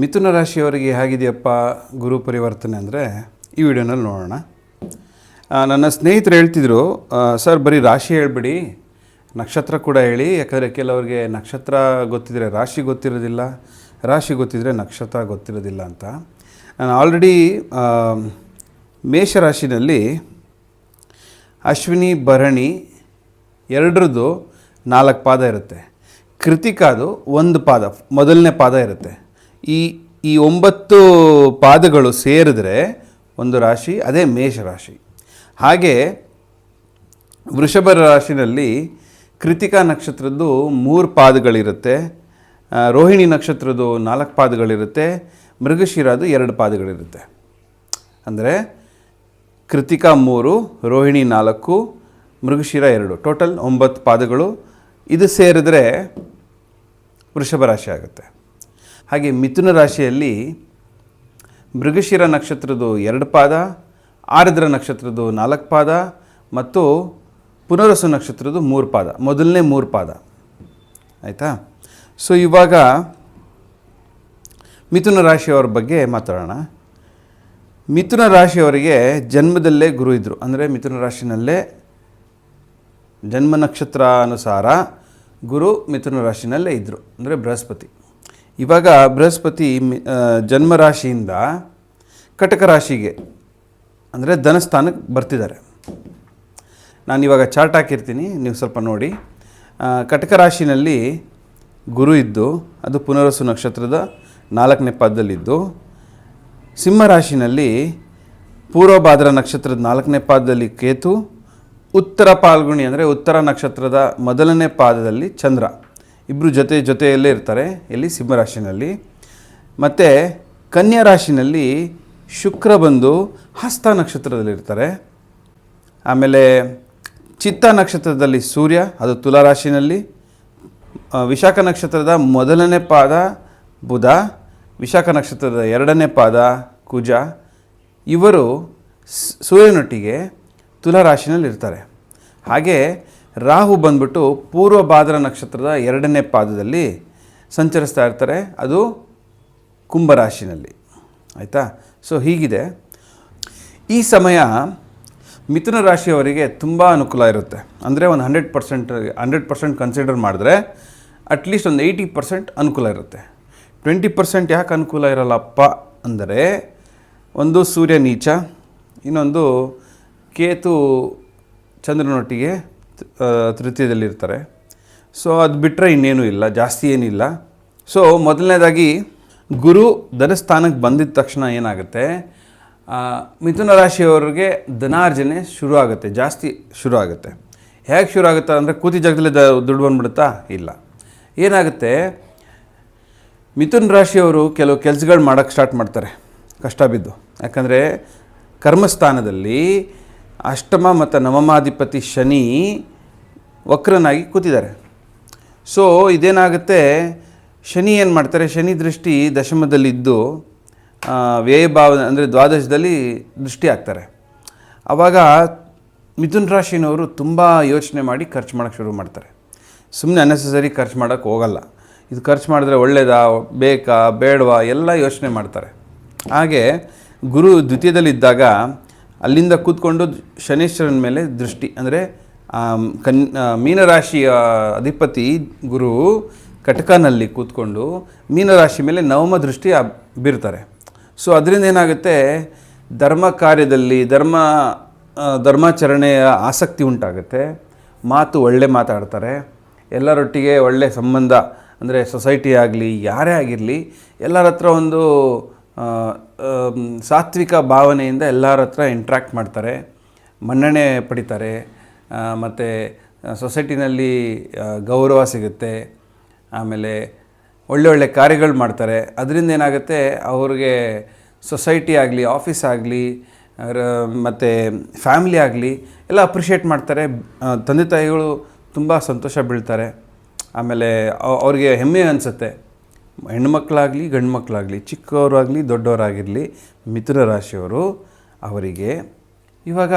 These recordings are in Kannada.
ಮಿಥುನ ರಾಶಿಯವರಿಗೆ ಹೇಗಿದೆಯಪ್ಪ ಗುರು ಪರಿವರ್ತನೆ ಅಂದರೆ ಈ ವಿಡಿಯೋನಲ್ಲಿ ನೋಡೋಣ. ನನ್ನ ಸ್ನೇಹಿತರು ಹೇಳ್ತಿದ್ರು ಸರ್, ಬರೀ ರಾಶಿ ಹೇಳ್ಬಿಡಿ, ನಕ್ಷತ್ರ ಕೂಡ ಹೇಳಿ, ಯಾಕಂದರೆ ಕೆಲವರಿಗೆ ನಕ್ಷತ್ರ ಗೊತ್ತಿದ್ರೆ ರಾಶಿ ಗೊತ್ತಿರೋದಿಲ್ಲ, ರಾಶಿ ಗೊತ್ತಿದ್ರೆ ನಕ್ಷತ್ರ ಗೊತ್ತಿರೋದಿಲ್ಲ ಅಂತ. ನಾನು ಆಲ್ರೆಡಿ ಮೇಷರಾಶಿನಲ್ಲಿ ಅಶ್ವಿನಿ, ಭರಣಿ ಎರಡರದ್ದು ನಾಲ್ಕು ಪಾದ ಇರುತ್ತೆ. ಕೃತಿಕಾದು ಒಂದು ಪಾದ, ಮೊದಲನೇ ಪಾದ ಇರುತ್ತೆ. ಈ ಈ ಒಂಬತ್ತು ಪಾದಗಳು ಸೇರಿದ್ರೆ ಒಂದು ರಾಶಿ, ಅದೇ ಮೇಷರಾಶಿ ಹಾಗೆ ವೃಷಭ ರಾಶಿನಲ್ಲಿ ಕೃತಿಕಾ ನಕ್ಷತ್ರದ್ದು ಮೂರು ಪಾದಗಳಿರುತ್ತೆ. ರೋಹಿಣಿ ನಕ್ಷತ್ರದ್ದು ನಾಲ್ಕು ಪಾದಗಳಿರುತ್ತೆ. ಮೃಗಶಿರದು ಎರಡು ಪಾದಗಳಿರುತ್ತೆ. ಅಂದರೆ ಕೃತಿಕಾ ಮೂರು, ರೋಹಿಣಿ ನಾಲ್ಕು, ಮೃಗಶಿರ ಎರಡು. ಟೋಟಲ್ ಒಂಬತ್ತು ಪಾದಗಳು. ಇದು ಸೇರಿದ್ರೆ ವೃಷಭ ರಾಶಿ ಆಗುತ್ತೆ. ಹಾಗೆ ಮಿಥುನ ರಾಶಿಯಲ್ಲಿ ಮೃಗಶಿರ ನಕ್ಷತ್ರದ್ದು ಎರಡು ಪಾದ, ಆರ್ದ್ರ ನಕ್ಷತ್ರದ್ದು ನಾಲ್ಕು ಪಾದ ಮತ್ತು ಪುನರಸು ನಕ್ಷತ್ರದ್ದು ಮೂರು ಪಾದ, ಮೊದಲನೇ ಮೂರು ಪಾದ. ಆಯಿತಾ? ಸೊ ಇವಾಗ ಮಿಥುನ ರಾಶಿಯವರ ಬಗ್ಗೆ ಮಾತಾಡೋಣ. ಮಿಥುನ ರಾಶಿಯವರಿಗೆ ಜನ್ಮದಲ್ಲೇ ಗುರು ಇದ್ದರು ಅಂದರೆ ಮಿಥುನ ರಾಶಿನಲ್ಲೇ ಜನ್ಮ ನಕ್ಷತ್ರ ಅನುಸಾರ ಗುರು ಮಿಥುನ ರಾಶಿನಲ್ಲೇ ಇದ್ದರು ಅಂದರೆ ಬೃಹಸ್ಪತಿ. ಇವಾಗ ಬೃಹಸ್ಪತಿ ಮಿ- ಆ, ಜನ್ಮ ರಾಶಿಯಿಂದ ಕಟಕ ರಾಶಿಗೆ ಅಂದರೆ ಧನಸ್ಥಾನಕ್ಕೆ ಬರ್ತಿದ್ದಾರೆ. ನಾನು ಇವಾಗ ಚಾರ್ಟ್ ಹಾಕಿರ್ತೀನಿ ನೀವು ಸ್ವಲ್ಪ ನೋಡಿ. ಕಟಕ ರಾಶಿನಲ್ಲಿ ಗುರು ಇದ್ದು ಅದು ಪುನರಸು ನಕ್ಷತ್ರದ ನಾಲ್ಕನೇ ಪಾದದಲ್ಲಿದ್ದು ಸಿಂಹರಾಶಿನಲ್ಲಿ ಪೂರ್ವಭಾದ್ರ ನಕ್ಷತ್ರದ ನಾಲ್ಕನೇ ಪಾದದಲ್ಲಿ ಕೇತು ಉತ್ತರ ಪಾಲ್ಗುಣಿ ಅಂದರೆ ಉತ್ತರ ನಕ್ಷತ್ರದ ಮೊದಲನೇ ಪಾದದಲ್ಲಿ ಚಂದ್ರ. ಇಬ್ಬರು ಜೊತೆ ಜೊತೆಯಲ್ಲೇ ಇರ್ತಾರೆ, ಎಲ್ಲಿ? ಸಿಂಹರಾಶಿನಲ್ಲಿ. ಮತ್ತು ಕನ್ಯಾ ರಾಶಿನಲ್ಲಿ ಶುಕ್ರ ಬಂದು ಹಸ್ತ ನಕ್ಷತ್ರದಲ್ಲಿರ್ತಾರೆ ಆಮೇಲೆ ಚಿತ್ತ ನಕ್ಷತ್ರದಲ್ಲಿ ಸೂರ್ಯ, ಅದು ತುಲಾ ರಾಶಿನಲ್ಲಿ. ವಿಶಾಖ ನಕ್ಷತ್ರದ ಮೊದಲನೇ ಪಾದ ಬುಧ, ವಿಶಾಖ ನಕ್ಷತ್ರದ ಎರಡನೇ ಪಾದ ಕುಜ. ಇವರು ಸೂರ್ಯನೊಟ್ಟಿಗೆ ತುಲಾ ರಾಶಿನಲ್ಲಿ ಇರ್ತಾರೆ ಹಾಗೆ ರಾಹು ಬಂದ್ಬಿಟ್ಟು ಪೂರ್ವ ಭಾದ್ರ ನಕ್ಷತ್ರದ ಎರಡನೇ ಪಾದದಲ್ಲಿ ಸಂಚರಿಸ್ತಾ ಇರ್ತಾರೆ. ಅದು ಕುಂಭರಾಶಿನಲ್ಲಿ. ಆಯಿತಾ? ಸೊ ಹೀಗಿದೆ. ಈ ಸಮಯ ಮಿಥುನ ರಾಶಿಯವರಿಗೆ ತುಂಬ ಅನುಕೂಲ ಇರುತ್ತೆ. ಅಂದರೆ ಒಂದು hundred percent hundred percent consider ಮಾಡಿದ್ರೆ ಅಟ್ಲೀಸ್ಟ್ ಒಂದು ಏಯ್ಟಿ ಪರ್ಸೆಂಟ್ ಅನುಕೂಲ ಇರುತ್ತೆ. ಟ್ವೆಂಟಿ ಪರ್ಸೆಂಟ್ ಯಾಕೆ ಅನುಕೂಲ ಇರಲ್ಲಪ್ಪ ಅಂದರೆ ಒಂದು ಸೂರ್ಯ ನೀಚ, ಇನ್ನೊಂದು ಕೇತು ಚಂದ್ರನೊಟ್ಟಿಗೆ ತೃತೀಯದಲ್ಲಿರ್ತಾರೆ. ಸೊ ಅದು ಬಿಟ್ಟರೆ ಇನ್ನೇನೂ ಇಲ್ಲ, ಜಾಸ್ತಿ ಏನಿಲ್ಲ. ಸೊ ಮೊದಲನೇದಾಗಿ ಗುರು ಧನಸ್ಥಾನಕ್ಕೆ ಬಂದಿದ್ದ ತಕ್ಷಣ ಏನಾಗುತ್ತೆ? ಮಿಥುನ ರಾಶಿಯವರಿಗೆ ಧನಾರ್ಜನೆ ಶುರು ಆಗುತ್ತೆ ಜಾಸ್ತಿ ಶುರು ಆಗುತ್ತೆ ಹೇಗೆ ಶುರು ಆಗುತ್ತೆ ಅಂದರೆ ಕೂತಿ ಜಾಗದಲ್ಲಿ ದ, ದುಡ್ಡು ಬಂದ್ಬಿಡುತ್ತಾ? ಇಲ್ಲ. ಏನಾಗುತ್ತೆ? ಮಿಥುನ್ ರಾಶಿಯವರು ಕೆಲವು ಕೆಲಸಗಳು ಮಾಡೋಕ್ಕೆ ಸ್ಟಾರ್ಟ್ ಮಾಡ್ತಾರೆ, ಕಷ್ಟ ಬಿದ್ದು. ಯಾಕಂದರೆ ಕರ್ಮಸ್ಥಾನದಲ್ಲಿ ಅಷ್ಟಮ ಮತ್ತು ನವಮಾಧಿಪತಿ ಶನಿ ವಕ್ರನಾಗಿ ಕೂತಿದ್ದಾರೆ. ಸೊ ಇದೇನಾಗುತ್ತೆ? ಶನಿ ಏನು ಮಾಡ್ತಾರೆ? ಶನಿ ದೃಷ್ಟಿ ದಶಮದಲ್ಲಿದ್ದು ವ್ಯಯಭಾವ ಅಂದರೆ ದ್ವಾದಶದಲ್ಲಿ ದೃಷ್ಟಿ ಆಗ್ತಾರೆ ಆವಾಗ ಮಿಥುನ್ ರಾಶಿನವರು ತುಂಬ ಯೋಚನೆ ಮಾಡಿ ಖರ್ಚು ಮಾಡೋಕ್ಕೆ ಶುರು ಮಾಡ್ತಾರೆ. ಸುಮ್ಮನೆ ಅನ್ನೆಸೆಸರಿ ಖರ್ಚು ಮಾಡೋಕ್ಕೆ ಹೋಗಲ್ಲ. ಇದು ಖರ್ಚು ಮಾಡಿದ್ರೆ ಒಳ್ಳೇದಾ, ಬೇಕಾ, ಬೇಡವಾ, ಎಲ್ಲ ಯೋಚನೆ ಮಾಡ್ತಾರೆ. ಹಾಗೆ ಗುರು ದ್ವಿತೀಯದಲ್ಲಿದ್ದಾಗ ಅಲ್ಲಿಂದ ಕೂತ್ಕೊಂಡು ಶನೇಶ್ವರನ ಮೇಲೆ ದೃಷ್ಟಿ, ಅಂದರೆ ಕನ್ ಮೀನರಾಶಿಯ ಅಧಿಪತಿ ಗುರು ಕಟಕನಲ್ಲಿ ಕೂತ್ಕೊಂಡು ಮೀನರಾಶಿ ಮೇಲೆ ನವಮ ದೃಷ್ಟಿ ಬೀರ್ತಾರೆ. ಸೊ, ಅದರಿಂದ ಏನಾಗುತ್ತೆ, ಧರ್ಮ ಕಾರ್ಯದಲ್ಲಿ, ಧರ್ಮ ಧರ್ಮಾಚರಣೆಯ ಆಸಕ್ತಿ ಉಂಟಾಗುತ್ತೆ. ಮಾತು ಒಳ್ಳೆ ಮಾತಾಡ್ತಾರೆ. ಎಲ್ಲರೊಟ್ಟಿಗೆ ಒಳ್ಳೆ ಸಂಬಂಧ, ಅಂದರೆ ಸೊಸೈಟಿ ಆಗಲಿ, ಯಾರೇ ಆಗಿರಲಿ, ಎಲ್ಲರ ಹತ್ರ ಒಂದು ಸಾತ್ವಿಕ ಭಾವನೆಯಿಂದ ಎಲ್ಲರ ಹತ್ರ ಇಂಟ್ರ್ಯಾಕ್ಟ್ ಮಾಡ್ತಾರೆ, ಮನ್ನಣೆ ಪಡಿತಾರೆ ಮತ್ತು ಸೊಸೈಟಿನಲ್ಲಿ ಗೌರವ ಸಿಗುತ್ತೆ, ಆಮೇಲೆ ಒಳ್ಳೊಳ್ಳೆ ಒಳ್ಳೆ ಕಾರ್ಯಗಳು ಮಾಡ್ತಾರೆ. ಅದರಿಂದ ಏನಾಗುತ್ತೆ, ಅವ್ರಿಗೆ ಸೊಸೈಟಿ ಆಗಲಿ, ಆಫೀಸ್ ಆಗಲಿ ಮತ್ತು ಫ್ಯಾಮಿಲಿ ಆಗಲಿ, ಎಲ್ಲ ಅಪ್ರಿಷಿಯೇಟ್ ಮಾಡ್ತಾರೆ. ತಂದೆ ತಾಯಿಗಳು ತುಂಬ ಸಂತೋಷ ಬೀಳ್ತಾರೆ. ಆಮೇಲೆ ಅವ್- ಅವ್ರಿಗೆ ಹೆಮ್ಮೆ ಅನಿಸುತ್ತೆ. ಹೆಣ್ಮಕ್ಳಾಗಲಿ ಗಂಡು ಮಕ್ಕಳಾಗಲಿ ಚಿಕ್ಕವರಾಗಲಿ, ದೊಡ್ಡವರಾಗಿರಲಿ ಮಿಥುನ ರಾಶಿಯವರು ಅವರಿಗೆ ಇವಾಗ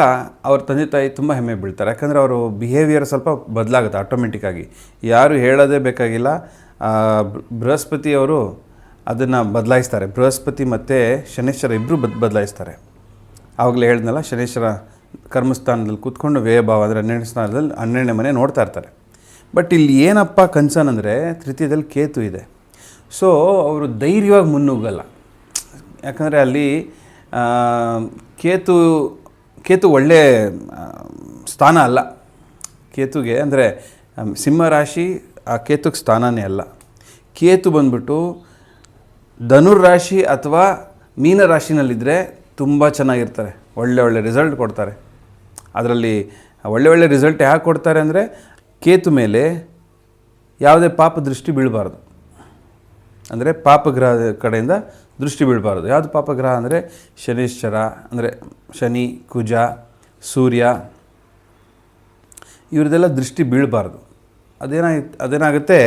ಅವ್ರ ತಂದೆ ತಾಯಿ ತುಂಬ ಹೆಮ್ಮೆ ಬೀಳ್ತಾರೆ. ಯಾಕಂದರೆ ಅವರು ಬಿಹೇವಿಯರ್ ಸ್ವಲ್ಪ ಬದಲಾಗುತ್ತೆ ಆಟೋಮೆಟಿಕ್ಕಾಗಿ ಯಾರು ಹೇಳೋದೇ ಬೇಕಾಗಿಲ್ಲ. ಬೃಹಸ್ಪತಿಯವರು ಅದನ್ನು ಬದಲಾಯಿಸ್ತಾರೆ. ಬೃಹಸ್ಪತಿ ಮತ್ತು ಶನೇಶ್ವರ ಇಬ್ಬರು ಬದ್, ಬದಲಾಯಿಸ್ತಾರೆ. ಆವಾಗಲೇ ಹೇಳ್ದನಲ್ಲ, ಶನೇಶ್ವರ ಕರ್ಮಸ್ಥಾನದಲ್ಲಿ ಕೂತ್ಕೊಂಡು ವ್ಯಯಭಾವ ಅಂದರೆ ಹನ್ನೆರಡನೇ ಸ್ಥಾನದಲ್ಲಿ ಹನ್ನೆರಡನೇ ಮನೆ ನೋಡ್ತಾ ಇರ್ತಾರೆ. ಬಟ್ ಇಲ್ಲಿ ಏನಪ್ಪ ಕನ್ಸರ್ನ್ ಅಂದರೆ, ತೃತೀಯದಲ್ಲಿ ಕೇತು ಇದೆ. ಸೊ ಅವರು ಧೈರ್ಯವಾಗಿ ಮುನ್ನುಗ್ಗಲ್ಲ. ಯಾಕಂದರೆ ಅಲ್ಲಿ ಕೇತು ಕೇತು ಒಳ್ಳೆ ಸ್ಥಾನ ಅಲ್ಲ. ಕೇತುಗೆ ಅಂದರೆ ಸಿಂಹ ರಾಶಿ ಆ ಕೇತುಗೆ ಸ್ಥಾನನೇ ಅಲ್ಲ. ಕೇತು ಬಂದ್ಬಿಟ್ಟು ಧನುರ್ ರಾಶಿ ಅಥವಾ ಮೀನ ರಾಶಿನಲ್ಲಿದ್ದರೆ ತುಂಬ ಚೆನ್ನಾಗಿರ್ತಾರೆ. ಒಳ್ಳೆ ಒಳ್ಳೆ ರಿಸಲ್ಟ್ ಕೊಡ್ತಾರೆ. ಅದರಲ್ಲಿ ಒಳ್ಳೆ ಒಳ್ಳೆ ರಿಸಲ್ಟ್ ಯಾಕೆ ಕೊಡ್ತಾರೆ ಅಂದರೆ, ಕೇತು ಮೇಲೆ ಯಾವುದೇ ಪಾಪ ದೃಷ್ಟಿ ಬೀಳಬಾರ್ದು. ಅಂದರೆ ಪಾಪಗ್ರಹದ ಕಡೆಯಿಂದ ದೃಷ್ಟಿ ಬೀಳಬಾರ್ದು. ಯಾವುದು ಪಾಪಗ್ರಹ ಅಂದರೆ ಶನೀಶ್ವರ ಅಂದರೆ ಶನಿ, ಕುಜ, ಸೂರ್ಯ, ಇವ್ರದ್ದೆಲ್ಲ ದೃಷ್ಟಿ ಬೀಳಬಾರ್ದು. ಅದೇನಾಗಿ ಅದೇನಾಗುತ್ತೆ,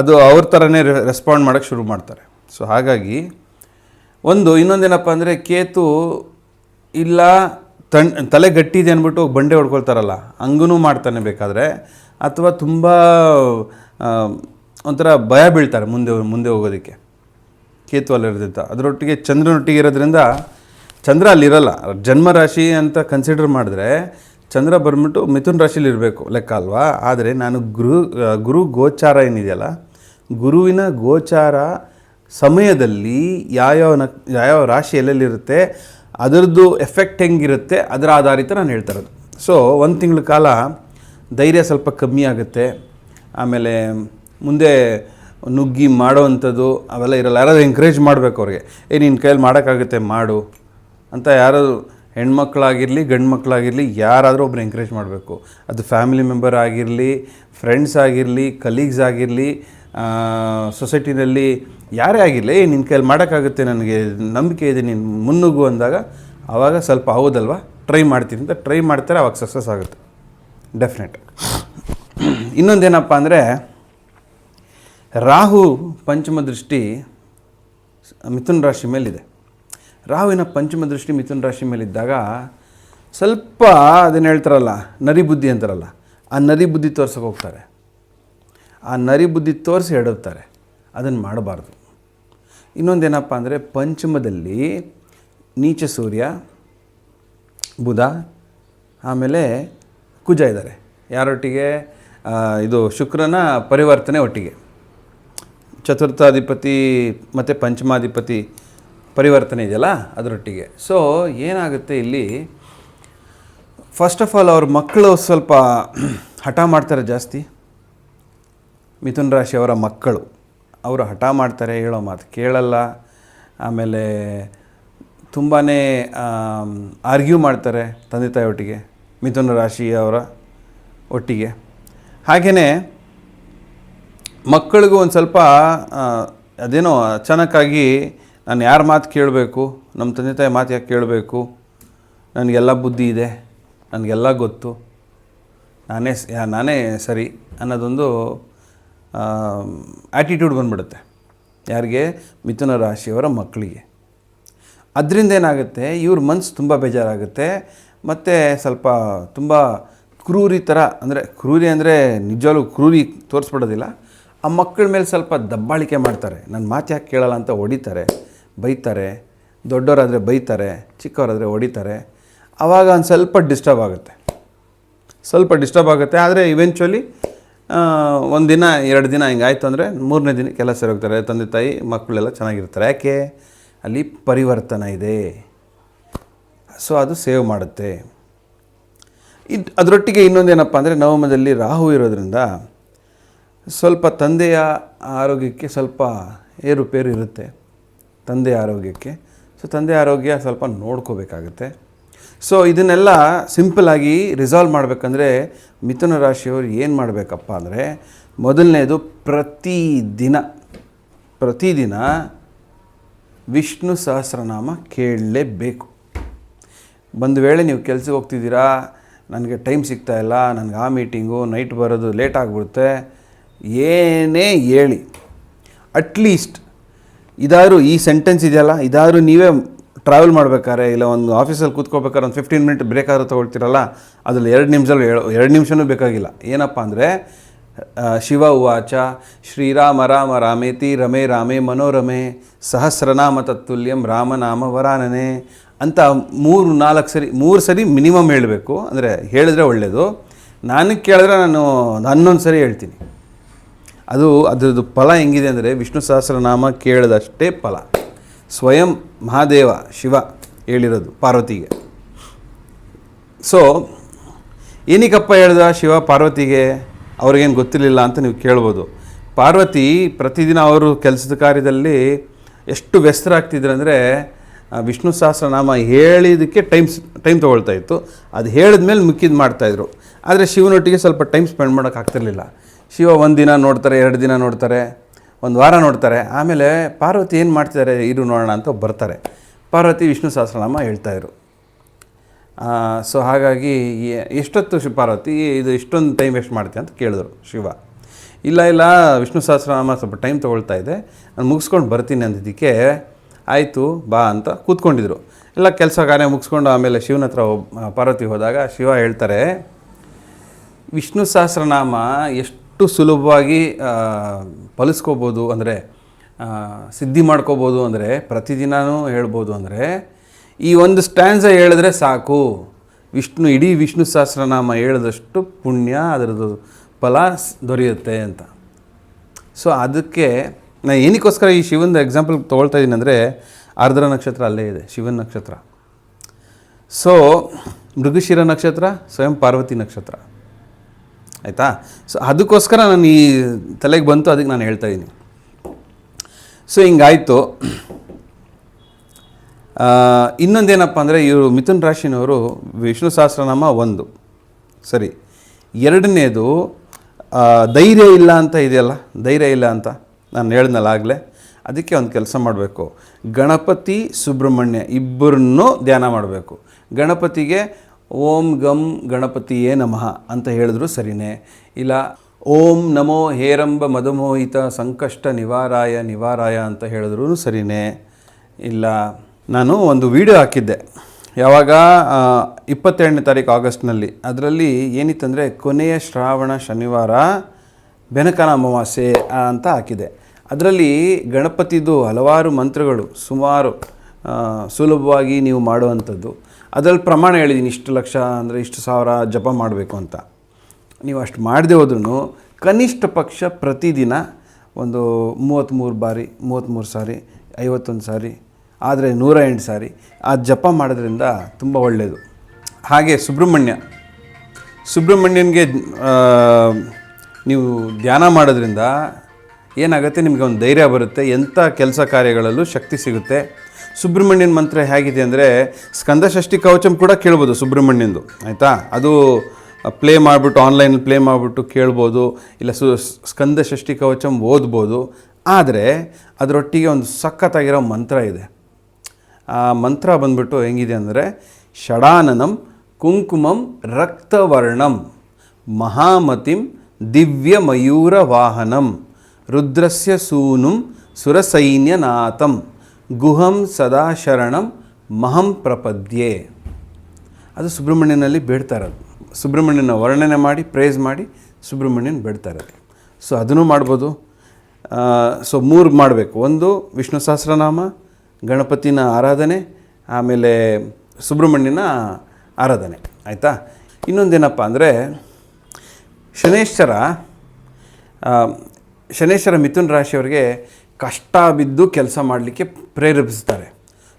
ಅದು ಅವ್ರ ಥರನೇ ರೆಸ್ಪಾಂಡ್ ಮಾಡೋಕ್ಕೆ ಶುರು ಮಾಡ್ತಾರೆ. ಸೊ ಹಾಗಾಗಿ ಒಂದು, ಇನ್ನೊಂದೇನಪ್ಪ ಅಂದರೆ ಕೇತು ಇಲ್ಲ, ತಣ್, ತಲೆ ಗಟ್ಟಿದೆ ಅಂದ್ಬಿಟ್ಟು ಬಂಡೆ ಹೊಡ್ಕೊಳ್ತಾರಲ್ಲ ಹಂಗೂ ಮಾಡ್ತಾನೆ ಬೇಕಾದರೆ, ಅಥವಾ ತುಂಬ ಒಂಥರ ಭಯ ಬೀಳ್ತಾರೆ ಮುಂದೆ ಮುಂದೆ ಹೋಗೋದಕ್ಕೆ. ಕೇತು ಅಲ್ಲಿರೋದ್ರಿಂದ ಅದರೊಟ್ಟಿಗೆ ಚಂದ್ರನೊಟ್ಟಿಗೆ ಇರೋದ್ರಿಂದ ಚಂದ್ರ ಅಲ್ಲಿರಲ್ಲ ಜನ್ಮ ರಾಶಿ ಅಂತ ಕನ್ಸಿಡರ್ ಮಾಡಿದ್ರೆ ಚಂದ್ರ ಬಂದ್ಬಿಟ್ಟು ಮಿಥುನ್ ರಾಶಿಲಿ ಇರಬೇಕು ಲೆಕ್ಕ ಅಲ್ವಾ? ಆದರೆ ನಾನು ಗುರು ಗುರು ಗೋಚಾರ ಏನಿದೆಯಲ್ಲ, ಗುರುವಿನ ಗೋಚಾರ ಸಮಯದಲ್ಲಿ ಯಾವ್ಯಾವ ನಕ್ ಯಾವ್ಯಾವ ರಾಶಿ ಎಲ್ಲೆಲ್ಲಿರುತ್ತೆ ಅದರದ್ದು ಎಫೆಕ್ಟ್ ಹೆಂಗಿರುತ್ತೆ, ಅದರ ಆಧಾರಿತ ನಾನು ಹೇಳ್ತಾ ಇರೋದು. ಸೊ ಒಂದು ತಿಂಗಳ ಕಾಲ ಧೈರ್ಯ ಸ್ವಲ್ಪ ಕಮ್ಮಿ ಆಗುತ್ತೆ. ಆಮೇಲೆ ಮುಂದೆ ನುಗ್ಗಿ ಮಾಡೋವಂಥದ್ದು ಅವೆಲ್ಲ ಇರಲ್ಲ. ಯಾರಾದ್ರೂ ಎಂಕರೇಜ್ ಮಾಡಬೇಕು ಅವ್ರಿಗೆ. ಏ ನಿನ್ನ ಕೈಯಲ್ಲಿ ಮಾಡೋಕ್ಕಾಗುತ್ತೆ, ಮಾಡು. ಅಂತ ಯಾರು ಹೆಣ್ಮಕ್ಳಾಗಿರಲಿ ಗಂಡು ಮಕ್ಕಳಾಗಿರಲಿ ಯಾರಾದರೂ ಒಬ್ರು ಎಂಕರೇಜ್ ಮಾಡಬೇಕು. ಅದು ಫ್ಯಾಮಿಲಿ ಮೆಂಬರ್ ಆಗಿರಲಿ ಫ್ರೆಂಡ್ಸ್ ಆಗಿರಲಿ ಕಲೀಗ್ಸ್ ಆಗಿರಲಿ ಸೊಸೈಟಿನಲ್ಲಿ ಯಾರೇ ಆಗಿರಲಿ ಏ ನಿನ್ನ ಕೈಯಲ್ಲಿ ಮಾಡೋಕ್ಕಾಗುತ್ತೆ, ನನಗೆ ನಂಬಿಕೆ ಇದೆ, ನೀನು ಮುನ್ನುಗ್ಗು ಅಂದಾಗ ಆವಾಗ ಸ್ವಲ್ಪ ಹೌದಲ್ವಾ? ಟ್ರೈ ಮಾಡ್ತೀನಿ ಅಂತ ಟ್ರೈ ಮಾಡ್ತಾರೆ, ಅವಾಗ ಸಕ್ಸಸ್ ಆಗುತ್ತೆ. ಡೆಫಿನೆಟ್ ಇನ್ನೊಂದೇನಪ್ಪ ಅಂದರೆ ರಾಹು ಪಂಚಮ ದೃಷ್ಟಿ ಮಿಥುನ ರಾಶಿ ಮೇಲಿದೆ. ರಾಹುವಿನ ಪಂಚಮ ದೃಷ್ಟಿ ಮಿಥುನ ರಾಶಿ ಮೇಲಿದ್ದಾಗ ಸ್ವಲ್ಪ ಅದನ್ನು ಹೇಳ್ತಾರಲ್ಲ, ನರಿ ಬುದ್ಧಿ ಅಂತಾರಲ್ಲ, ಆ ನರಿ ಬುದ್ಧಿ ತೋರ್ಸೋಕೆ ಹೋಗ್ತಾರೆ. ಆ ನರಿ ಬುದ್ಧಿ ತೋರಿಸಿ ಎಡುತ್ತಾರೆ ಅದನ್ನು ಮಾಡಬಾರ್ದು. ಇನ್ನೊಂದೇನಪ್ಪ ಅಂದರೆ ಪಂಚಮದಲ್ಲಿ ನೀಚ ಸೂರ್ಯ, ಬುಧ, ಆಮೇಲೆ ಕುಜ ಇದ್ದಾರೆ. ಯಾರೊಟ್ಟಿಗೆ? ಇದು ಶುಕ್ರನ ಪರಿವರ್ತನೆ ಒಟ್ಟಿಗೆ. ಚತುರ್ಥಾಧಿಪತಿ ಮತ್ತು ಪಂಚಮಾಧಿಪತಿ ಪರಿವರ್ತನೆ ಇದೆಯಲ್ಲ ಅದರೊಟ್ಟಿಗೆ. ಸೊ ಏನಾಗುತ್ತೆ ಇಲ್ಲಿ? ಫಸ್ಟ್ ಆಫ್ ಆಲ್ ಅವ್ರ ಮಕ್ಕಳು ಸ್ವಲ್ಪ ಹಠ ಮಾಡ್ತಾರೆ ಜಾಸ್ತಿ. ಮಿಥುನ್ ರಾಶಿಯವರ ಮಕ್ಕಳು. ಅವರು ಹಠ ಮಾಡ್ತಾರೆ, ಹೇಳೋ ಮಾತು ಕೇಳಲ್ಲ. ಆಮೇಲೆ ತುಂಬಾ ಆರ್ಗ್ಯೂ ಮಾಡ್ತಾರೆ ತಂದೆ ತಾಯಿ ಒಟ್ಟಿಗೆ ಮಿಥುನ ರಾಶಿಯವರ ಒಟ್ಟಿಗೆ. ಹಾಗೆಯೇ ಮಕ್ಕಳಿಗೂ ಒಂದು ಸ್ವಲ್ಪ ಅದೇನೋ ಅಚಾನಕ್ಕಾಗಿ ನಾನು ಯಾರ ಮಾತು ಕೇಳಬೇಕು ನಮ್ಮ ತಂದೆ ತಾಯಿ ಮಾತು ಯಾಕೆ ಕೇಳಬೇಕು, ನನಗೆಲ್ಲ ಬುದ್ಧಿ ಇದೆ, ನನಗೆಲ್ಲ ಗೊತ್ತು, ನಾನೇ ನಾನೇ ಸರಿ ಅನ್ನೋದೊಂದು ಆ್ಯಟಿಟ್ಯೂಡ್ ಬಂದ್ಬಿಡುತ್ತೆ. ಯಾರಿಗೆ? ಮಿಥುನ ರಾಶಿಯವರ ಮಕ್ಕಳಿಗೆ. ಅದರಿಂದ ಏನಾಗುತ್ತೆ? ಇವ್ರ ಮನಸ್ಸು ತುಂಬ ಬೇಜಾರಾಗುತ್ತೆ, ಮತ್ತು ಸ್ವಲ್ಪ ತುಂಬ ಕ್ರೂರಿ ಥರ ಅಂದರೆ ಕ್ರೂರಿ ಅಂದರೆ ನಿಜವಾಗ್ಲೂ ಕ್ರೂರಿ ತೋರಿಸ್ಬಿಡೋದಿಲ್ಲ ಆ ಮಕ್ಕಳ ಮೇಲೆ ಸ್ವಲ್ಪ ದಬ್ಬಾಳಿಕೆ ಮಾಡ್ತಾರೆ. ನನ್ನ ಮಾತು ಯಾಕೆ ಕೇಳಲ್ಲ ಅಂತ ಹೊಡಿತಾರೆ, ಬೈತಾರೆ ದೊಡ್ಡವರಾದರೆ ಬೈತಾರೆ, ಚಿಕ್ಕವರಾದರೆ ಹೊಡಿತಾರೆ. ಆವಾಗ ಒಂದು ಸ್ವಲ್ಪ ಡಿಸ್ಟರ್ಬ್ ಆಗುತ್ತೆ. ಸ್ವಲ್ಪ ಡಿಸ್ಟರ್ಬ್ ಆಗುತ್ತೆ. ಆದರೆ ಇವೆಂಚುಲಿ ಒಂದು ದಿನ, ಎರಡು ದಿನ ಹಿಂಗಾಯ್ತು ಅಂದರೆ ಮೂರನೇ ದಿನ ಕೆಲಸ ಹೋಗ್ತಾರೆ. ತಂದೆ, ತಾಯಿ, ಮಕ್ಕಳೆಲ್ಲ ಚೆನ್ನಾಗಿರ್ತಾರೆ. ಯಾಕೆ? ಅಲ್ಲಿ ಪರಿವರ್ತನೆ ಇದೆ. ಸೊ ಅದು ಸೇವ್ ಮಾಡುತ್ತೆ. ಇದು ಅದರೊಟ್ಟಿಗೆ ಇನ್ನೊಂದೇನಪ್ಪ ಅಂದರೆ ನವಮದಲ್ಲಿ ರಾಹು ಇರೋದ್ರಿಂದ ಸ್ವಲ್ಪ ತಂದೆಯ ಆರೋಗ್ಯಕ್ಕೆ ಸ್ವಲ್ಪ ಏರುಪೇರು ಇರುತ್ತೆ ತಂದೆಯ ಆರೋಗ್ಯಕ್ಕೆ. ಸೊ ತಂದೆ ಆರೋಗ್ಯ ಸ್ವಲ್ಪ ನೋಡ್ಕೋಬೇಕಾಗುತ್ತೆ. ಸೊ ಇದನ್ನೆಲ್ಲ ಸಿಂಪಲಾಗಿ ರಿಸಾಲ್ವ್ ಮಾಡಬೇಕಂದ್ರೆ ಮಿಥುನ ರಾಶಿಯವರು ಏನು ಮಾಡಬೇಕಪ್ಪ ಅಂದರೆ ಮೊದಲನೇದು ಪ್ರತಿದಿನ ಪ್ರತಿದಿನ ವಿಷ್ಣು ಸಹಸ್ರನಾಮ ಕೇಳಲೇಬೇಕು. ಒಂದು ವೇಳೆ ನೀವು ಕೆಲಸಕ್ಕೆ ಹೋಗ್ತಿದ್ದೀರಾ, ನನಗೆ ಟೈಮ್ ಸಿಗ್ತಾಯಿಲ್ಲ ನನಗೆ ಆ ಮೀಟಿಂಗು ನೈಟ್ ಬರೋದು ಲೇಟ್ ಆಗಿಬಿಡುತ್ತೆ ಏನೇ ಹೇಳಿ ಅಟ್ಲೀಸ್ಟ್ ಇದಾದರೂ ಈ ಸೆಂಟೆನ್ಸ್ ಇದೆಯಲ್ಲ, ಇದಾದರೂ ನೀವೇ ಟ್ರಾವೆಲ್ ಮಾಡ್ಬೇಕಾದ್ರೆ, ಇಲ್ಲ ಒಂದು ಆಫೀಸಲ್ಲಿ ಕೂತ್ಕೋಬೇಕಾದ್ರೆ ಒಂದು ಫಿಫ್ಟೀನ್ ಮಿನಿಟ್ ಬ್ರೇಕ್ ಆದರೂ ತೊಗೊಳ್ತೀರಲ್ಲ, ಅದ್ರಲ್ಲಿ ಎರಡು ನಿಮಿಷದಲ್ಲಿ ಎರಡು ನಿಮಿಷನೂ ಬೇಕಾಗಿಲ್ಲ. ಏನಪ್ಪ ಅಂದರೆ ಶಿವ ಉವಾಚ, ಶ್ರೀರಾಮ ರಾಮ ರಾಮೇತಿ ರಮೇ ರಾಮೇ ಮನೋರಮೆ, ಸಹಸ್ರನಾಮ ತತ್ತುಲ್ಯಂ ರಾಮನಾಮ ವರಾನನೆ ಅಂತ ಮೂರು ನಾಲ್ಕು ಸರಿ, ಮೂರು ಸರಿ ಮಿನಿಮಮ್ ಹೇಳಬೇಕು. ಅಂದರೆ ಹೇಳಿದ್ರೆ ಒಳ್ಳೆಯದು ನಾನು ಕೇಳಿದ್ರೆ ನಾನು ಹನ್ನೊಂದು ಸರಿ ಹೇಳ್ತೀನಿ. ಅದು ಅದರದ್ದು ಫಲ ಹೆಂಗಿದೆ ಅಂದರೆ ವಿಷ್ಣು ಸಹಸ್ರನಾಮ ಕೇಳಿದಷ್ಟೇ ಫಲ. ಸ್ವಯಂ ಮಹಾದೇವ ಶಿವ ಹೇಳಿರೋದು ಪಾರ್ವತಿಗೆ. ಸೊ ಏನಕ್ಕಪ್ಪ ಹೇಳ್ದ ಶಿವ ಪಾರ್ವತಿಗೆ? ಅವ್ರಿಗೇನು ಗೊತ್ತಿರಲಿಲ್ಲ ಅಂತ ನೀವು ಕೇಳ್ಬೋದು. ಪಾರ್ವತಿ ಪ್ರತಿದಿನ ಅವರು ಕೆಲಸದ ಕಾರ್ಯದಲ್ಲಿ ಎಷ್ಟು ವ್ಯಸ್ತರಾಗ್ತಿದ್ರು ಅಂದರೆ ವಿಷ್ಣು ಸಹಸ್ರನಾಮ ಹೇಳಿದ್ದಕ್ಕೆ ಟೈಮ್ ಟೈಮ್ ತೊಗೊಳ್ತಾ ಇತ್ತು. ಅದು ಹೇಳಿದ್ಮೇಲೆ ಮಿಕ್ಕಿದ್ದು ಮಾಡ್ತಾಯಿದ್ರು ಆದರೆ ಶಿವನೊಟ್ಟಿಗೆ ಸ್ವಲ್ಪ ಟೈಮ್ ಸ್ಪೆಂಡ್ ಮಾಡೋಕ್ಕಾಗ್ತಿರ್ಲಿಲ್ಲ ಶಿವ ಒಂದು ದಿನ ನೋಡ್ತಾರೆ, ಎರಡು ದಿನ ನೋಡ್ತಾರೆ, ಒಂದು ವಾರ ನೋಡ್ತಾರೆ. ಆಮೇಲೆ ಪಾರ್ವತಿ ಏನು ಮಾಡ್ತಿದ್ದಾರೆ ಇರು ನೋಡೋಣ ಅಂತ ಬರ್ತಾರೆ. ಪಾರ್ವತಿ ವಿಷ್ಣು ಸಹಸ್ರನಾಮ ಹೇಳ್ತಾಯಿದ್ರು ಸೊ ಹಾಗಾಗಿ ಎಷ್ಟೊತ್ತು ಶಿವ ಪಾರ್ವತಿ, ಇದು ಇಷ್ಟೊಂದು ಟೈಮ್ ವೇಸ್ಟ್ ಮಾಡ್ತೀಯ ಅಂತ ಕೇಳಿದ್ರು ಶಿವ. ಇಲ್ಲ ಇಲ್ಲ, ವಿಷ್ಣು ಸಹಸ್ರನಾಮ ಸ್ವಲ್ಪ ಟೈಮ್ ತೊಗೊಳ್ತಾ ಇದೆ. ನಾನು ಮುಗಿಸ್ಕೊಂಡು ಬರ್ತೀನಿ ಅಂದಿದ್ದಕ್ಕೆ ಆಯಿತು, ಬಾ ಅಂತ ಕೂತ್ಕೊಂಡಿದ್ರು. ಎಲ್ಲ ಕೆಲಸ ಕಾರ್ಯ ಮುಗಿಸ್ಕೊಂಡು ಆಮೇಲೆ ಶಿವನ ಹತ್ರ ಪಾರ್ವತಿ ಹೋದಾಗ ಶಿವ ಹೇಳ್ತಾರೆ, ವಿಷ್ಣು ಸಹಸ್ರನಾಮ ಎಷ್ಟು ಸುಲಭವಾಗಿ ಪಲಿಸ್ಕೋಬೋದು ಫಲಿಸ್ಕೋಬೋದು ಅಂದರೆ ಸಿದ್ಧಿ ಮಾಡ್ಕೋಬೋದು ಅಂದರೆ ಪ್ರತಿದಿನವೂ ಹೇಳ್ಬೋದು ಅಂದರೆ, ಈ ಒಂದು ಸ್ಟ್ಯಾನ್ಸ ಹೇಳಿದ್ರೆ ಸಾಕು. ವಿಷ್ಣು, ಇಡೀ ವಿಷ್ಣು ಸಹಸ್ರನಾಮ ಹೇಳಿದಷ್ಟು ಪುಣ್ಯ, ಅದರದ್ದು ಫಲ ದೊರೆಯುತ್ತೆ ಅಂತ. ಸೊ, ಅದಕ್ಕೆ ನಾನು ಏನಕ್ಕೋಸ್ಕರ ಈ ಶಿವನ ಎಕ್ಸಾಂಪಲ್ ತೊಗೊಳ್ತಾ ಇದ್ದೀನಿ ಅಂದರೆ, ಆರ್ದ್ರ ನಕ್ಷತ್ರ ಅಲ್ಲೇ ಇದೆ, ಶಿವನ ನಕ್ಷತ್ರ. ಸೊ, ಮೃಗಶಿರ ನಕ್ಷತ್ರ, ಸ್ವಯಂ ಪಾರ್ವತಿ ನಕ್ಷತ್ರ. ಆಯಿತಾ? ಸೊ ಅದಕ್ಕೋಸ್ಕರ ನಾನು ಈ ತಲೆಗೆ ಬಂತು, ಅದಕ್ಕೆ ನಾನು ಹೇಳ್ತಾ ಇದ್ದೀನಿ ಸೊ ಹಿಂಗಾಯಿತು. ಇನ್ನೊಂದೇನಪ್ಪ ಅಂದರೆ, ಇವರು ಮಿಥುನ್ ರಾಶಿನವರು ವಿಷ್ಣು ಸಹಸ್ರನಾಮ ಒಂದು. ಸರಿ. ಎರಡನೇದು ಧೈರ್ಯ ಇಲ್ಲ ಅಂತ ಇದೆಯಲ್ಲ? ಧೈರ್ಯ ಇಲ್ಲ ಅಂತ ನಾನು ಹೇಳ್ದಲ್ಲ ಆಗಲೇ. ಅದಕ್ಕೆ ಒಂದು ಕೆಲಸ ಮಾಡಬೇಕು. ಗಣಪತಿ, ಸುಬ್ರಹ್ಮಣ್ಯ ಇಬ್ಬರನ್ನೂ ಧ್ಯಾನ ಮಾಡಬೇಕು. ಗಣಪತಿಗೆ ಓಂ ಗಂ ಗಣಪತಿಯೇ ನಮಃ ಅಂತ ಹೇಳಿದ್ರು ಸರಿನೇ. ಇಲ್ಲ, ಓಂ ನಮೋ ಹೇರಂಬ ಮಧುಮೋಹಿತ ಸಂಕಷ್ಟ ನಿವಾರಾಯ ನಿವಾರಾಯ ಅಂತ ಹೇಳಿದ್ರು ಸರಿನೇ. ಇಲ್ಲ, ನಾನು ಒಂದು ವಿಡಿಯೋ ಹಾಕಿದ್ದೆ. ಯಾವಾಗ? ಇಪ್ಪತ್ತೆರಡನೇ ತಾರೀಕು ಆಗಸ್ಟ್ನಲ್ಲಿ. ಅದರಲ್ಲಿ ಏನಿತ್ತಂದರೆ, ಕೊನೆಯ ಶ್ರಾವಣ ಶನಿವಾರ ಬೆನಕನ ಅಮಾವಾಸ್ಯೆ ಅಂತ ಹಾಕಿದೆ. ಅದರಲ್ಲಿ ಗಣಪತಿದು ಹಲವಾರು ಮಂತ್ರಗಳು, ಸುಮಾರು ಸುಲಭವಾಗಿ ನೀವು ಮಾಡುವಂಥದ್ದು. ಅದರಲ್ಲಿ ಪ್ರಮಾಣ ಹೇಳಿದ್ದೀನಿ ಇಷ್ಟು ಲಕ್ಷ ಅಂದರೆ ಇಷ್ಟು ಸಾವಿರ ಜಪ ಮಾಡಬೇಕು ಅಂತ. ನೀವು ಅಷ್ಟು ಮಾಡದೆ ಹೋದ್ರೂ ಕನಿಷ್ಠ ಪಕ್ಷ ಪ್ರತಿದಿನ ಒಂದು ಮೂವತ್ತ್ಮೂರು ಬಾರಿ ಮೂವತ್ತ್ಮೂರು ಸಾರಿ, ಐವತ್ತೊಂದು ಸಾರಿ, ಆದರೆ ನೂರ ಎಂಟು ಸಾರಿ ಆ ಜಪ ಮಾಡೋದ್ರಿಂದ ತುಂಬ ಒಳ್ಳೆಯದು ಹಾಗೆ ಸುಬ್ರಹ್ಮಣ್ಯ. ಸುಬ್ರಹ್ಮಣ್ಯನಿಗೆ ನೀವು ಧ್ಯಾನ ಮಾಡೋದ್ರಿಂದ ಏನಾಗುತ್ತೆ? ನಿಮಗೆ ಒಂದು ಧೈರ್ಯ ಬರುತ್ತೆ, ಎಂಥ ಕೆಲಸ ಕಾರ್ಯಗಳಲ್ಲೂ ಶಕ್ತಿ ಸಿಗುತ್ತೆ. ಸುಬ್ರಹ್ಮಣ್ಯನ ಮಂತ್ರ ಹೇಗಿದೆ ಅಂದರೆ ಸ್ಕಂದಷಷ್ಠಿ ಕವಚಂ ಕೂಡ ಕೇಳ್ಬೋದು ಸುಬ್ರಹ್ಮಣ್ಯಂದು, ಆಯಿತಾ? ಅದು ಪ್ಲೇ ಮಾಡಿಬಿಟ್ಟು, ಆನ್ಲೈನಲ್ಲಿ ಪ್ಲೇ ಮಾಡಿಬಿಟ್ಟು ಕೇಳ್ಬೋದು, ಇಲ್ಲ ಸು ಸ್ಕಂದ ಷಷ್ಠಿ ಕವಚಂ ಓದ್ಬೋದು, ಆದರೆ ಅದರೊಟ್ಟಿಗೆ ಒಂದು ಸಖತ್ತಾಗಿರೋ ಮಂತ್ರ ಇದೆ. ಆ ಮಂತ್ರ ಬಂದ್ಬಿಟ್ಟು ಹೆಂಗಿದೆ ಅಂದರೆ, ಷಡಾನನಂ ಕುಂಕುಮಂ ರಕ್ತವರ್ಣಂ ಮಹಾಮತಿಂ ದಿವ್ಯ ಮಯೂರ ವಾಹನಂ ರುದ್ರಸ್ಯ ಸೂನುಂ ಸುರಸೈನ್ಯನಾಥಂ. ಗುಹಂ ಸದಾ ಶರಣಂ ಮಹಂ ಪ್ರಪದ್ಯೆ. ಅದು ಸುಬ್ರಹ್ಮಣ್ಯನಲ್ಲಿ ಬೇಡ್ತಾ ಇರೋದು. ಸುಬ್ರಹ್ಮಣ್ಯನ ವರ್ಣನೆ ಮಾಡಿ ಪ್ರೇಸ್ ಮಾಡಿ ಸುಬ್ರಹ್ಮಣ್ಯನ ಬೇಡ್ತಾ ಇರೋದು. ಸೊ ಅದನ್ನು ಮಾಡ್ಬೋದು. ಸೊ ಮೂರು ಮಾಡಬೇಕು. ಒಂದು, ವಿಷ್ಣು ಸಹಸ್ರನಾಮ, ಗಣಪತಿನ ಆರಾಧನೆ, ಆಮೇಲೆ ಸುಬ್ರಹ್ಮಣ್ಯನ ಆರಾಧನೆ. ಆಯಿತಾ? ಇನ್ನೊಂದೇನಪ್ಪ ಅಂದರೆ, ಶನೇಶ್ವರ ಶನೇಶ್ವರ ಮಿಥುನ್ ರಾಶಿಯವರಿಗೆ ಕಷ್ಟ ಬಿದ್ದು ಕೆಲಸ ಮಾಡಲಿಕ್ಕೆ ಪ್ರೇರೇಪಿಸ್ತಾರೆ.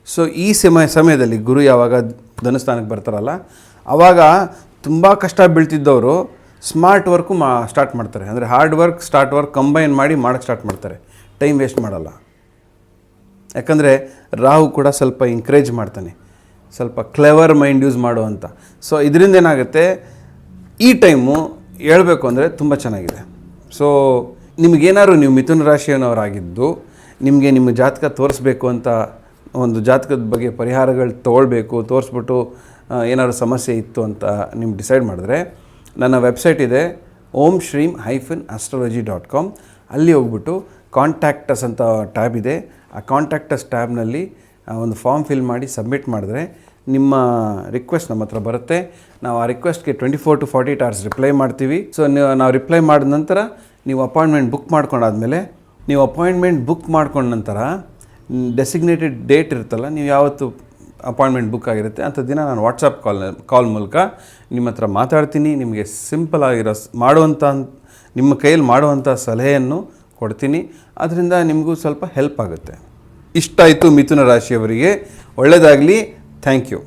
ಸೊ ಈ ಸಮಯ ಸಮಯದಲ್ಲಿ ಗುರು ಯಾವಾಗ ಧನಸ್ಥಾನಕ್ಕೆ ಬರ್ತಾರಲ್ಲ ಆವಾಗ ತುಂಬ ಕಷ್ಟ ಬೀಳ್ತಿದ್ದವರು ಸ್ಮಾರ್ಟ್ ವರ್ಕು ಮಾ, ಸ್ಟಾರ್ಟ್ ಮಾಡ್ತಾರೆ. ಅಂದರೆ hard work, start work combine ಮಾಡಿ ಮಾಡೋಕ್ಕೆ ಸ್ಟಾರ್ಟ್ ಮಾಡ್ತಾರೆ. ಟೈಮ್ ವೇಸ್ಟ್ ಮಾಡಲ್ಲ. ಯಾಕಂದರೆ ರಾಹು ಕೂಡ ಸ್ವಲ್ಪ ಎಂಕರೇಜ್ ಮಾಡ್ತಾನೆ. ಸ್ವಲ್ಪ ಕ್ಲೆವರ್ ಮೈಂಡ್ ಯೂಸ್ ಮಾಡು ಅಂತ. ಸೊ ಇದರಿಂದ ಏನಾಗುತ್ತೆ, ಈ ಟೈಮು ಹೇಳಬೇಕು ಅಂದರೆ ತುಂಬ ಚೆನ್ನಾಗಿದೆ. ಸೊ ನಿಮಗೇನಾದ್ರು ನೀವು ಮಿಥುನ ರಾಶಿಯವನವರಾಗಿದ್ದು ನಿಮಗೆ ನಿಮ್ಮ ಜಾತಕ ತೋರಿಸ್ಬೇಕು ಅಂತ ಒಂದು ಜಾತಕದ ಬಗ್ಗೆ ಪರಿಹಾರಗಳು ತೊಗೊಳ್ಬೇಕು, ತೋರಿಸ್ಬಿಟ್ಟು ಏನಾದರೂ ಸಮಸ್ಯೆ ಇತ್ತು ಅಂತ ನೀವು ಡಿಸೈಡ್ ಮಾಡಿದ್ರೆ ನನ್ನ ವೆಬ್ಸೈಟ್ ಇದೆ Om Shreem hyphen astrology dot com. ಅಲ್ಲಿ ಹೋಗ್ಬಿಟ್ಟು ಕಾಂಟ್ಯಾಕ್ಟಸ್ ಅಂತ ಟ್ಯಾಬ್ ಇದೆ. ಆ ಕಾಂಟ್ಯಾಕ್ಟಸ್ ಟ್ಯಾಬ್ನಲ್ಲಿ ಒಂದು ಫಾರ್ಮ್ ಫಿಲ್ ಮಾಡಿ ಸಬ್ಮಿಟ್ ಮಾಡಿದ್ರೆ ನಿಮ್ಮ ರಿಕ್ವೆಸ್ಟ್ ನಮ್ಮ ಹತ್ರ ಬರುತ್ತೆ. ನಾವು ಆ ರಿಕ್ವೆಸ್ಟ್ಗೆ twenty four to forty eight hours reply ಮಾಡ್ತೀವಿ. ಸೊ ನಾವು ರಿಪ್ಲೈ ಮಾಡಿದ ನಂತರ ನೀವು ಅಪಾಯಿಂಟ್ಮೆಂಟ್ ಬುಕ್ ಮಾಡ್ಕೊಂಡಾದಮೇಲೆ, ನೀವು ಅಪಾಯಿಂಟ್ಮೆಂಟ್ ಬುಕ್ ಮಾಡ್ಕೊಂಡ ನಂತರ ಡೆಸಿಗ್ನೇಟೆಡ್ ಡೇಟ್ ಇರುತ್ತಲ್ಲ, ನೀವು ಯಾವತ್ತು ಅಪಾಯಿಂಟ್ಮೆಂಟ್ ಬುಕ್ ಆಗಿರುತ್ತೆ, ಅಂಥ ದಿನ ನಾನು ವಾಟ್ಸಪ್ ಕಾಲ್ ಕಾಲ್ ಮೂಲಕ ನಿಮ್ಮ ಹತ್ರ ಮಾತಾಡ್ತೀನಿ, ನಿಮಗೆ ಸಿಂಪಲ್ ಆಗಿರೋ ಮಾಡುವಂಥ, ನಿಮ್ಮ ಕೈಯಲ್ಲಿ ಮಾಡುವಂಥ ಸಲಹೆಯನ್ನು ಕೊಡ್ತೀನಿ. ಅದರಿಂದ ನಿಮಗೂ ಸ್ವಲ್ಪ ಹೆಲ್ಪ್ ಆಗುತ್ತೆ. ಇಷ್ಟ ಆಯಿತು ಮಿಥುನ ರಾಶಿಯವರಿಗೆ. ಒಳ್ಳೆಯದಾಗಲಿ ಥ್ಯಾಂಕ್ ಯು